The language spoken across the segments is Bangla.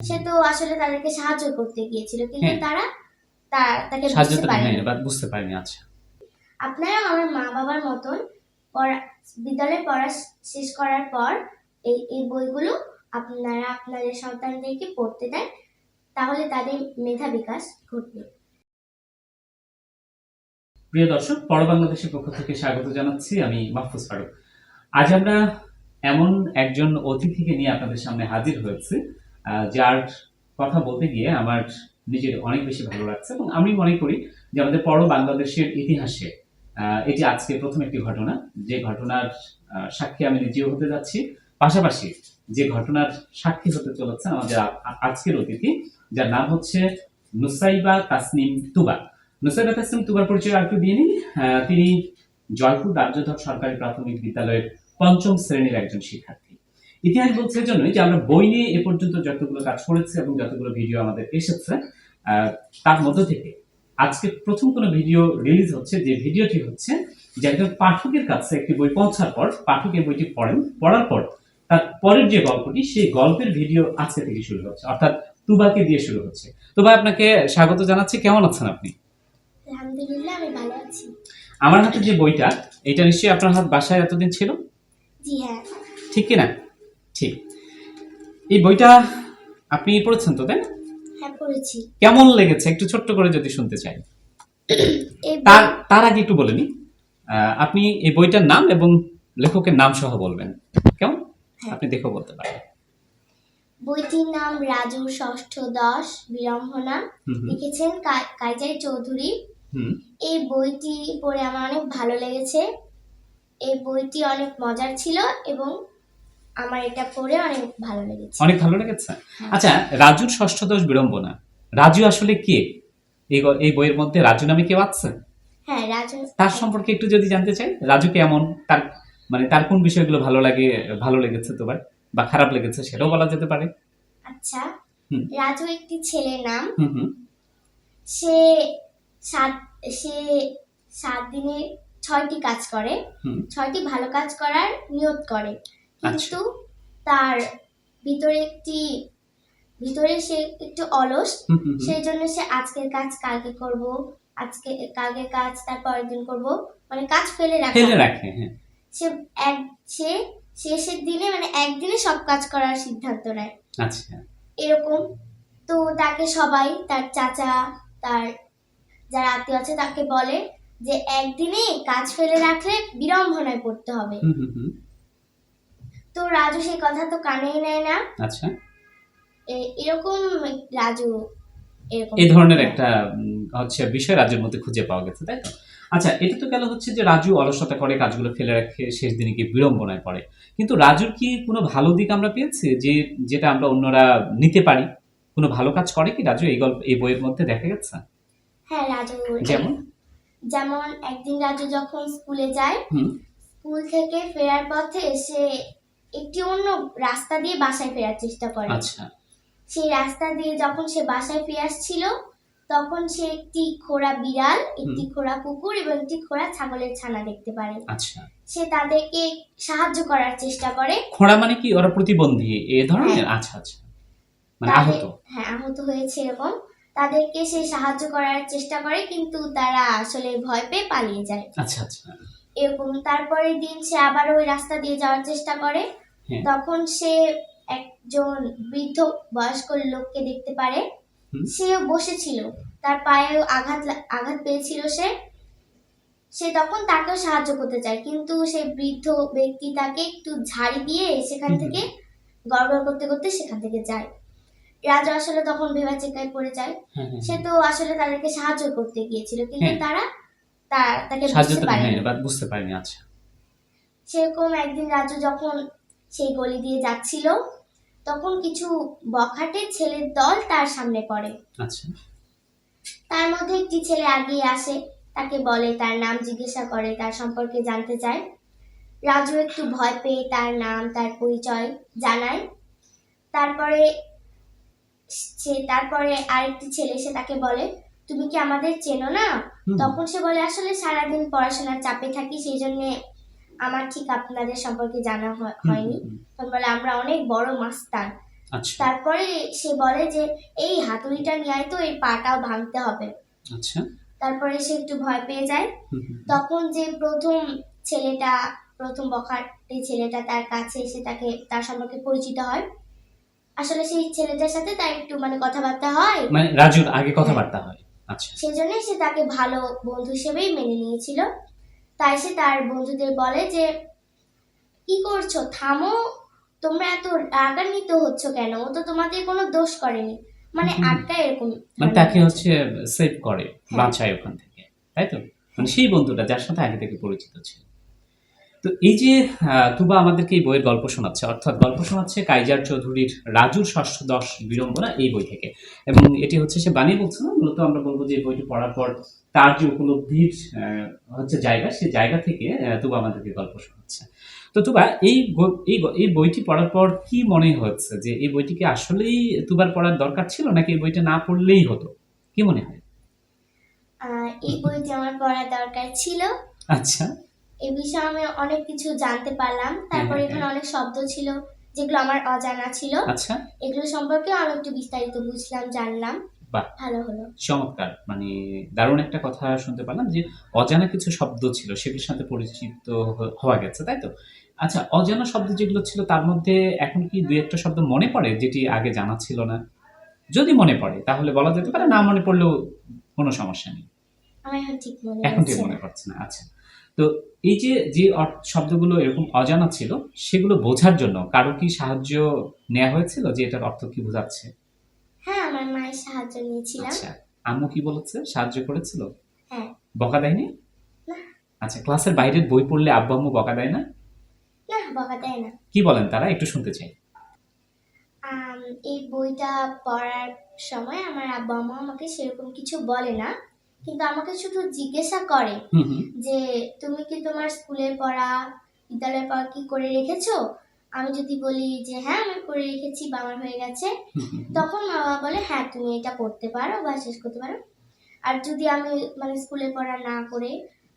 সে তো আসলে তাদেরকে সাহায্য করতে গিয়েছিল কিন্তু হ্যাঁ। তারা তা- তাকে সাহায্য বুঝতে তো পারেনি। হ্যাঁ, এবার বুঝতে পারিনি আচ্ছা। আপনারা আমার মা বাবার মতন পড়া বিদ্যালয়ে পড়া শেষ করার পর এই এই বইগুলো আপনারা আপনাদের সন্তানদেরকে পড়তে দেন তাহলে তাদের মেধা বিকাশ ঘটবে। প্রিয় দর্শক পর বাংলাদেশের পক্ষ থেকে স্বাগত জানাচ্ছি আমি মাহফুজ ফারুক। আজ আমরা এমন একজন অতিথিকে নিয়ে আপনাদের সামনে হাজির হয়েছে। যার কথা বলতে গিয়ে আমার নিজের অনেক বেশি ভালো লাগছে এবং আমি মনে করি যে আমাদের পর বাংলাদেশের ইতিহাসে এটি আজকে প্রথম একটি ঘটনা। যে ঘটনার সাক্ষী আমি নিজেও হতে যাচ্ছি। পাশাপাশি যে ঘটনার সাক্ষী হতে চলেছে আমাদের আজকের অতিথি, যার নাম হচ্ছে নুসাইবা তাসনিম তুবা। নুসাইবা তাসনিম তুবার পরিচয় আর একটু দিয়ে তিনি জয়পুর রাজ্যধর সরকারি প্রাথমিক বিদ্যালয়ের পঞ্চম শ্রেণির একজন শিক্ষার্থী। ইতিহাস বলছে এজন্যই যে আমরা বই নিয়ে এ পর্যন্ত যতগুলো কাজ করেছি এবং যতগুলো ভিডিও আমাদের এসেছে তার মধ্য থেকে আজকে প্রথম কোনো ভিডিও রিলিজ হচ্ছে যে ভিডিওটি হচ্ছে যে একজন পাঠকের কাছে একটি বই পৌঁছার পর পাঠক এই বইটি পড়েন পড়ার পর তার পরের যে গল্পটি সেই গল্পের ভিডিও আজকে থেকে শুরু হচ্ছে অর্থাৎ তুবাকে দিয়ে শুরু হচ্ছে। তুবা আপনাকে স্বাগত জানাচ্ছি কেমন আছেন আপনি? আলহামদুলিল্লাহ আমি ভালো আছি। আমার হাতে যে বইটা এটা নিশ্চয়ই আপনার হাত বাসায় এতদিন ছিল? জি হ্যাঁ। ঠিক কি না ঠিক। এই বইটা আপনি পড়েছেন তো তাই হ্যাঁ পড়েছি। কেমন লেগেছে? একটু ছোট্ট করে যদি শুনতে চাই। তার তার আগে একটু বলে আপনি এই বইটার নাম এবং লেখকের নাম সহ বলবেন। কেমন? হ্যাঁ। আপনি দেখেও বলতে পারেন। বইটির নাম রাজু ষষ্ঠ দশ বিড়ম্বনা। লিখেছেন কাইজাই চৌধুরী। এই বইটি পড়ে আমার অনেক ভালো লেগেছে। এই বইটি অনেক মজার ছিল এবং আমার এটা পড়ে অনেক ভালো লেগেছে। অনেক ভালো লেগেছে? আচ্ছা রাজুর ষষ্ঠ দশ বিড়ম্বনা। রাজু আসলে কে? এই এই বইয়ের মধ্যে রাজু নামে কেউ আছে? হ্যাঁ রাজু তার সম্পর্কে একটু যদি জানতে চাই রাজু কেমন? তার মানে তার কোন বিষয়গুলো ভালো লাগে ভালো লেগেছে তোমার? বা খারাপ লেগেছে সেটাও বলা যেতে পারে। আচ্ছা। রাজু একটি ছেলে নাম। সে সাত সে সাত দিনে ছয়টি কাজ করে। ছয়টি ভালো কাজ করার নিয়ত করে। কিন্তু তার ভিতরে একটি ভিতরে সে একটু অলস। সেই জন্য সে আজকের কাজ কালকে করব আজকে কালকের কাজ তার পরের দিন করব। মানে কাজ ফেলে রাখে। ফেলে রাখে হ্যাঁ। সে এক সে শেষের দিনে মানে একদিনে সব কাজ করার সিদ্ধান্ত নেয়। আচ্ছা। এরকম। তো তাকে সবাই তার চাচা তার যারা আত্মীয় আছে তাকে বলে যে একদিনে কাজ ফেলে রাখলে বিড়ম্বনায় পড়তে হবে। তো রাজু সেই কথা তো কানেই নেয় না। আচ্ছা। এরকম রাজু এই ধরনের একটা হচ্ছে বিষয় রাজুর মধ্যে খুঁজে পাওয়া গেছে তাই তো? আচ্ছা এটা তো গেল হচ্ছে যে রাজু অলসতা করে কাজগুলো ফেলে রাখে শেষ দিনে কি বিড়ম্বনায় পড়ে। কিন্তু রাজুর কি কোনো ভালো দিক আমরা পেয়েছি যে যেটা আমরা অন্যরা নিতে পারি? কোনো ভালো কাজ করে কি রাজু? এই গল্প এই বইয়ের মধ্যে দেখা গেছে? হ্যাঁ রাজু যেমন? যেমন একদিন রাজু যখন স্কুলে যায় স্কুল থেকে ফেরার পথে সে একটি অন্য রাস্তা দিয়ে বাসায় ফেরার চেষ্টা করে। আচ্ছা। সেই রাস্তা দিয়ে যখন সে বাসায় ফিরে আসছিল তখন সে একটি খোড়া বিড়াল একটি খোড়া কুকুর এবং একটি খোড়া ছাগলের ছানা দেখতে পারে। আচ্ছা। সে তাদেরকে সাহায্য করার চেষ্টা করে। খোঁড়া মানে কি? ওরা প্রতিবন্ধী এ ধরনের? আচ্ছা আচ্ছা। মানে আহত? হ্যাঁ আহত হয়েছে এরকম। তাদেরকে সে সাহায্য করার চেষ্টা করে কিন্তু তারা আসলে ভয় পেয়ে পালিয়ে যায়। আচ্ছা আচ্ছা। এরকম। তারপরের দিন সে আবার ওই রাস্তা দিয়ে যাওয়ার চেষ্টা করে। হ্যাঁ। তখন সে একজন বৃদ্ধ বয়স্ক লোককে দেখতে পারে। হুম। সে বসেছিল। তার পায়েও আঘাত লা- আঘাত পেয়েছিল সে। সে তখন তাকেও সাহায্য করতে চায়। কিন্তু সেই বৃদ্ধ ব্যক্তি তাকে একটু ঝাড়ি দিয়ে সেখান হুম। থেকে গড়গড় করতে করতে সেখান থেকে যায়। রাজা আসলে তখন ভেবা চেকায় পড়ে যায়। হ্যাঁ হ্যাঁ সে তো আসলে তাদেরকে সাহায্য করতে গিয়েছিল। কিন্তু হ্যাঁ। তারা তা- তাকে বুঝতে পারেনি। হ্যাঁ বুঝতে পারিনি আচ্ছা। সেরকম একদিন রাজু যখন সেই গলি দিয়ে যাচ্ছিল তখন কিছু বখাটে ছেলের দল তার সামনে পড়ে। আচ্ছা। তার মধ্যে একটি ছেলে আগিয়ে আসে তাকে বলে তার নাম জিজ্ঞাসা করে তার সম্পর্কে জানতে চায়। রাজু একটু ভয় পেয়ে তার নাম তার পরিচয় জানায়। তারপরে সে তারপরে আরেকটি ছেলে সে তাকে বলে তুমি কি আমাদের চেনো না? তখন সে বলে আসলে সারাদিন পড়াশোনার চাপে থাকি সেই জন্য আমার ঠিক আপনাদের সম্পর্কে জানা হয়নি। তখন বলে আমরা অনেক বড় মাস্তান আচ্ছা। তারপরে সে বলে যে এই হাতুড়িটা নিয়ে তো এই পাটাও ভাঙতে হবে। আচ্ছা। তারপরে সে একটু ভয় পেয়ে যায়। তখন যে প্রথম ছেলেটা প্রথম এই ছেলেটা তার কাছে এসে তাকে তার সম্পর্কে পরিচিত হয়। আসলে সেই ছেলেটার সাথে তার একটু মানে কথাবার্তা হয়। মানে রাজুর আগে কথাবার্তা হয়। আচ্ছা। সেই জন্য সে তাকে ভালো বন্ধু হিসেবেই মেনে নিয়েছিল। তাই সে তার বন্ধুদের বলে যে কি করছ? থামো। তোমরা এত রাগান্বিত হচ্ছ কেন? ও তো তোমাদের কোনো দোষ করেনি। মানে আটকা এরকম মানে তাকে হচ্ছে সেভ করে হ্যাঁ। বাঁচায় ওখান থেকে। তাই তো? মানে সেই বন্ধুটা যার সাথে আগে থেকে পরিচিত ছিল। তো এই যে তুবা আমাদেরকে এই বইয়ের গল্প শোনাচ্ছে অর্থাৎ গল্প শোনাচ্ছে কাইজার চৌধুরীর রাজুর ষষ্ঠ দশ বিড়ম্বনা এই বই থেকে। এবং এটি হচ্ছে সে বানিয়ে বলছে না মূলত আমরা বলব যে বইটি পড়ার পর তার যে উপলব্ধির হচ্ছে জায়গা সেই জায়গা থেকে তুবা আমাদেরকে গল্প শোনাচ্ছে। তো তুবা এই এই বইটি পড়ার পর কি মনে হচ্ছে যে এই বইটিকে আসলেই তুবার পড়ার দরকার ছিল নাকি এই বইটা না পড়লেই হতো? কি মনে হয়? এই বইটি আমার পড়া দরকার ছিল। আচ্ছা। এই বিষয়ে আমি অনেক কিছু জানতে পারলাম। তারপরে এখানে অনেক শব্দ ছিল যেগুলো আমার অজানা ছিল। আচ্ছা। এগুলো সম্পর্কে আমি একটু বিস্তারিত বুঝলাম জানলাম। বাহ। ভালো হলো। চমৎকার। মানে দারুণ একটা কথা শুনতে পারলাম যে অজানা কিছু শব্দ ছিল সেগুলোর সাথে পরিচিত হওয়া গেছে তাই তো? আচ্ছা অজানা শব্দ যেগুলো ছিল তার মধ্যে এখন কি দুই একটা শব্দ মনে পড়ে যেটি আগে জানা ছিল না? যদি মনে পড়ে তাহলে বলা যেতে পারে না মনে পড়লেও কোনো সমস্যা নেই। এখন ঠিক মনে মনে। পড়ছে না আচ্ছা। তো এই যে যে শব্দগুলো এরকম অজানা ছিল সেগুলো বোঝার জন্য কারও কি সাহায্য নেওয়া হয়েছিল যে এটার অর্থ কি বোঝাচ্ছে? হ্যাঁ আমার মায়ের সাহায্য নিয়েছিলাম। আচ্ছা আম্মু কি বলেছে? সাহায্য করেছিল? হ্যাঁ। বকা দেয়নি? না। আচ্ছা ক্লাসের বাইরের বই পড়লে আব্বু আম্মু বকা দেয় না? না বকা দেয় না। কি বলেন তারা? একটু শুনতে চাই। এই বইটা পড়ার সময় আমার আব্বা আম্মা আমাকে সেরকম কিছু বলে না। কিন্তু আমাকে শুধু জিজ্ঞাসা করে যে তুমি কি তোমার স্কুলের পড়া বিদ্যালয়ের পড়া কি করে রেখেছো? আমি যদি বলি যে হ্যাঁ আমি করে রেখেছি বা আমার হয়ে গেছে। তখন মা বাবা বলে হ্যাঁ তুমি এটা পড়তে পারো বা শেষ করতে পারো। আর যদি আমি মানে স্কুলে পড়া না করে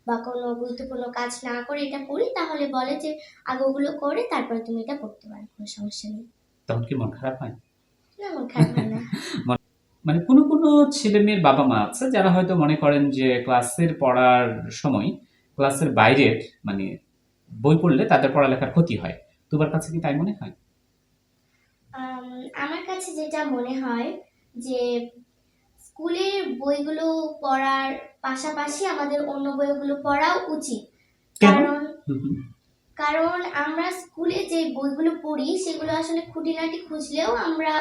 বা কোনো গুরুত্বপূর্ণ কাজ না করে এটা করি তাহলে বলে যে আগে ওগুলো করে তারপরে তুমি এটা করতে পারো কোনো সমস্যা নেই। তখন কি মন খারাপ হয়? না মন খারাপ হয় না। মানে কোনো কোনো ছেলে মেয়ের বাবা মা আছে যারা হয়তো মনে করেন যে ক্লাসের পড়ার সময় ক্লাসের বাইরের মানে বই পড়লে তাদের পড়ালেখার ক্ষতি হয়। তোমার কাছে কি তাই মনে হয়? আমার কাছে যেটা মনে হয় যে স্কুলের বইগুলো পড়ার পাশাপাশি আমাদের অন্য বইগুলো পড়াও উচিত। কারণ। কারণ আমরা স্কুলে যে বইগুলো পড়ি সেগুলো আসলে খুঁটিনাটি খুঁজলেও আমরা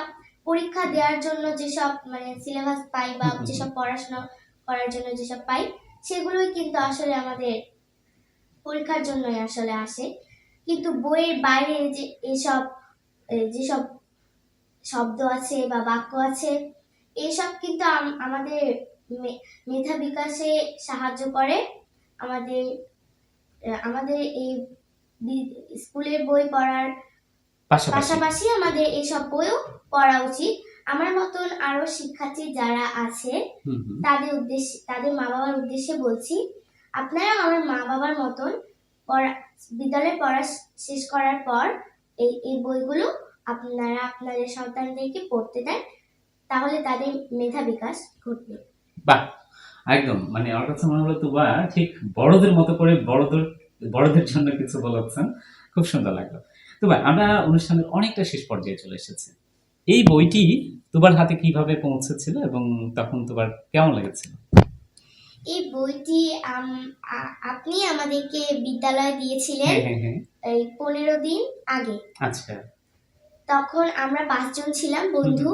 পরীক্ষা দেওয়ার জন্য যেসব মানে সিলেবাস পাই বা। যেসব পড়াশোনা করার জন্য যেসব পাই সেগুলোই কিন্তু আসলে আমাদের পরীক্ষার জন্যই আসলে আসে কিন্তু বইয়ের বাইরে যে এসব যেসব শব্দ আছে বা বাক্য আছে এসব কিন্তু আমাদের মেধা বিকাশে সাহায্য করে আমাদের আমাদের এই স্কুলের বই পড়ার পাশাপাশি। আমাদের এইসব বইও পড়া উচিত। আমার মতন আরও শিক্ষার্থী যারা আছে। তাদের উদ্দেশ্যে তাদের মা বাবার উদ্দেশ্যে বলছি আপনারা আমার মা বাবার মতন পড়া বিদ্যালয়ে পড়া শেষ করার পর এই এই বইগুলো আপনারা আপনাদের সন্তানদেরকে পড়তে দেন তাহলে তাদের মেধা বিকাশ ঘটবে। বাহ একদম। মানে আমার কাছে মনে হলো তুবা ঠিক বড়দের মতো করে বড়দের বড়দের জন্য কিছু বলেছেন খুব সুন্দর লাগল। তুবা আমরা অনুষ্ঠানের অনেকটা শেষ পর্যায়ে চলে এসেছি। এই বইটি তোমার হাতে কীভাবে পৌঁছেছিল এবং তখন তোমার কেমন লেগেছিল? এই বইটি আপনি আমাদেরকে বিদ্যালয়ে দিয়েছিলেন হ্যাঁ হ্যাঁ হ্যাঁ। এই পনেরো দিন আগে। আচ্ছা। তখন আমরা পাঁচজন ছিলাম বন্ধু।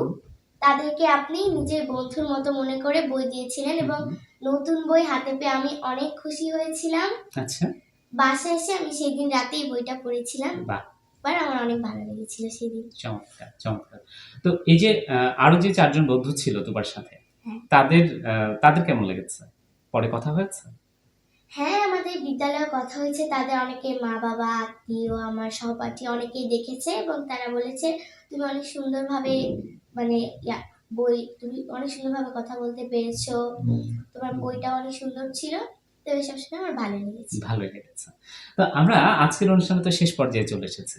তাদেরকে আপনি নিজের বন্ধুর মতো মনে করে বই দিয়েছিলেন এবং নতুন বই হাতে পেয়ে আমি অনেক খুশি হয়েছিলাম। আচ্ছা। বাসায় এসে আমি সেদিন রাতেই বইটা পড়েছিলাম। বাহ। এবার আমার অনেক ভালো লেগেছিল সেদিন। চমৎকার চমৎকার। তো এই যে আরও যে চারজন বন্ধু ছিল তোমার সাথে হ্যাঁ। তাদের তাদের কেমন লেগেছে? পরে কথা হয়েছে? হ্যাঁ আমাদের বিদ্যালয়ে কথা হয়েছে। তাদের অনেকে মা বাবা আত্মীয় আমার সহপাঠী অনেকেই দেখেছে এবং তারা বলেছে তুমি অনেক সুন্দরভাবে মানে বই তুমি অনেক সুন্দরভাবে কথা বলতে পেরেছ। তোমার বইটা অনেক সুন্দর ছিল। আমার ভালো লেগেছে। ভালো লেগেছে। তো আমরা আজকের অনুষ্ঠানে তো শেষ পর্যায়ে চলে এসেছি।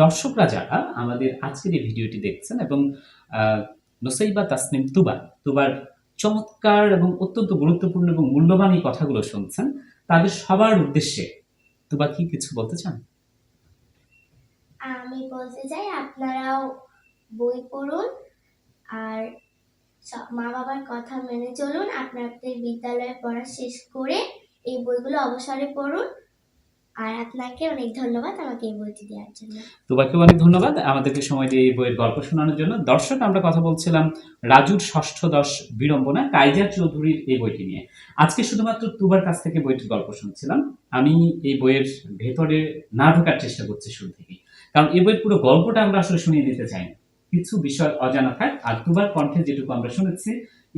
দর্শকরা যারা আমাদের আজকের এই ভিডিওটি দেখছেন এবং নসাইবা তাসনিম তুবা তুবার চমৎকার এবং অত্যন্ত গুরুত্বপূর্ণ এবং মূল্যবান এই কথাগুলো শুনছেন তাদের সবার উদ্দেশ্যে তুবা কি কিছু বলতে চান? আমি বলতে চাই আপনারাও বই পড়ুন আর মা বাবার কথা মেনে চলুন, আপনাদের বিদ্যালয়ে পড়া শেষ করে এই বইগুলো অবসরে পড়ুন। আর আপনাকে অনেক ধন্যবাদ আমাকে এই বইটি দেওয়ার জন্য। তোমাকে অনেক ধন্যবাদ আমাদেরকে সময় দিয়ে এই বইয়ের গল্প শোনানোর জন্য। দর্শক, আমরা কথা বলছিলাম রাজুর ষষ্ঠ দশ বিড়ম্বনা, কাইজার চৌধুরীর এই বইটি নিয়ে। আজকে শুধুমাত্র তুবার কাছ থেকে বইটির গল্প শুনছিলাম। আমি এই বইয়ের ভেতরে না ঢোকার চেষ্টা করছি শুরু থেকে কারণ এই বইয়ের পুরো গল্পটা আমরা আসলে শুনিয়ে দিতে চাই না কিছু বিষয় অজানা থাক, আর তুবার কণ্ঠে যেটুকু আমরা শুনেছি,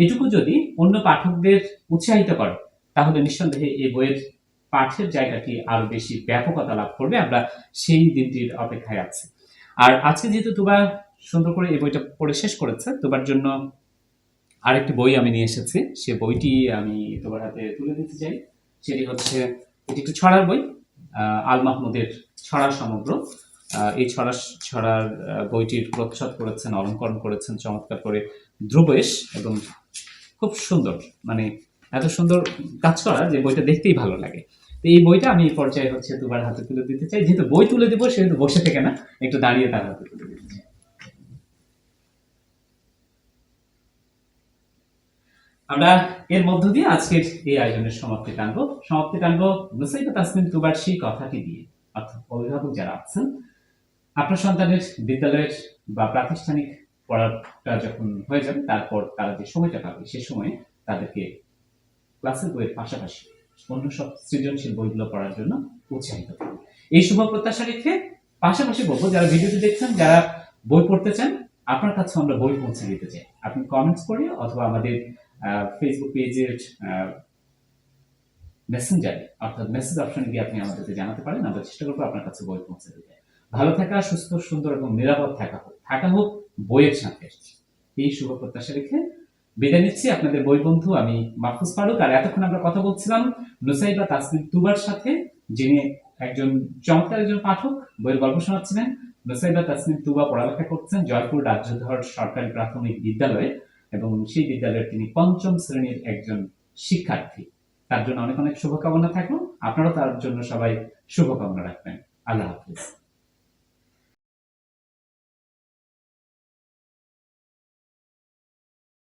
এটুকু যদি অন্য পাঠকদের উৎসাহিত করে, তাহলে নিঃসন্দেহে এই বইয়ের পাঠের জায়গাটি আরও বেশি ব্যাপকতা লাভ করবে, আমরা সেই দিনটির অপেক্ষায় আছি। আর আজকে যেহেতু তুবা সুন্দর করে এই বইটা পড়ে শেষ করেছে তোমার জন্য আরেকটি বই আমি নিয়ে এসেছি, সে বইটি আমি তোমার হাতে তুলে দিতে চাই। সেটি হচ্ছে, এটি একটি ছড়ার বই আল মাহমুদের ছড়া সমগ্র। এই ছড়া ছড়ার বইটির প্রচ্ছদ করেছেন, অলঙ্করণ করেছেন চমৎকার করে ধ্রুবেশ এবং খুব সুন্দর মানে এত সুন্দর কাজ করা যে বইটা দেখতেই ভালো লাগে। তো এই বইটা আমি পর্যায়ে হচ্ছে দুবার হাতে তুলে দিতে চাই। যেহেতু বই তুলে দিব, সেহেতু বসে থেকে না, একটু দাঁড়িয়ে তার হাতে তুলে দিতে আমরা এর মধ্য দিয়ে আজকের এই আয়োজনের সমাপ্তি টানবো। সমাপ্তি টানবো নুসাইবা তাসমিন তুবার সেই কথাটি দিয়ে। অর্থাৎ অভিভাবক যারা আছেন আপনার সন্তানের বিদ্যালয়ের বা প্রাতিষ্ঠানিক পড়াটা যখন হয়ে যাবে, তারপর তারা যে সময়টা পাবে, সে সময়ে তাদেরকে ক্লাসের বইয়ের পাশাপাশি অন্য সব সৃজনশীল বইগুলো পড়ার জন্য উৎসাহিত করুন এই শুভ প্রত্যাশা রেখে পাশাপাশি বলব, যারা ভিডিওটি দেখছেন, যারা বই পড়তে চান, আপনার কাছে আমরা বই পৌঁছে দিতে চাই। আপনি কমেন্টস করে অথবা আমাদের ফেসবুক পেজের মেসেঞ্জারে অর্থাৎ মেসেজ অপশনে গিয়ে আপনি আমাদেরকে জানাতে পারেন। আমরা চেষ্টা করব আপনার কাছে বই পৌঁছে দিতে। ভালো থাকা, সুস্থ, সুন্দর এবং নিরাপদ থাকা হোক থাকা হোক বইয়ের সাথে। এই শুভ প্রত্যাশা রেখে বিদায় নিচ্ছি আপনাদের বই বন্ধু আমি মাহফুজ ফারুক। আর এতক্ষণ আমরা কথা বলছিলাম নুসাইবা তাসমিন তুবার সাথে, যিনি একজন চমৎকার একজন পাঠক, বইয়ের গল্প শোনাচ্ছিলেন। নুসাইবা তাসমিন তুবা পড়ালেখা করছেন জয়পুর রাজ্যধর সরকারি প্রাথমিক বিদ্যালয়ে এবং সেই বিদ্যালয়ের তিনি পঞ্চম শ্রেণির একজন শিক্ষার্থী। তার জন্য অনেক অনেক শুভকামনা থাকল। আপনারাও তার জন্য সবাই শুভকামনা রাখবেন। আল্লাহ হাফিজ।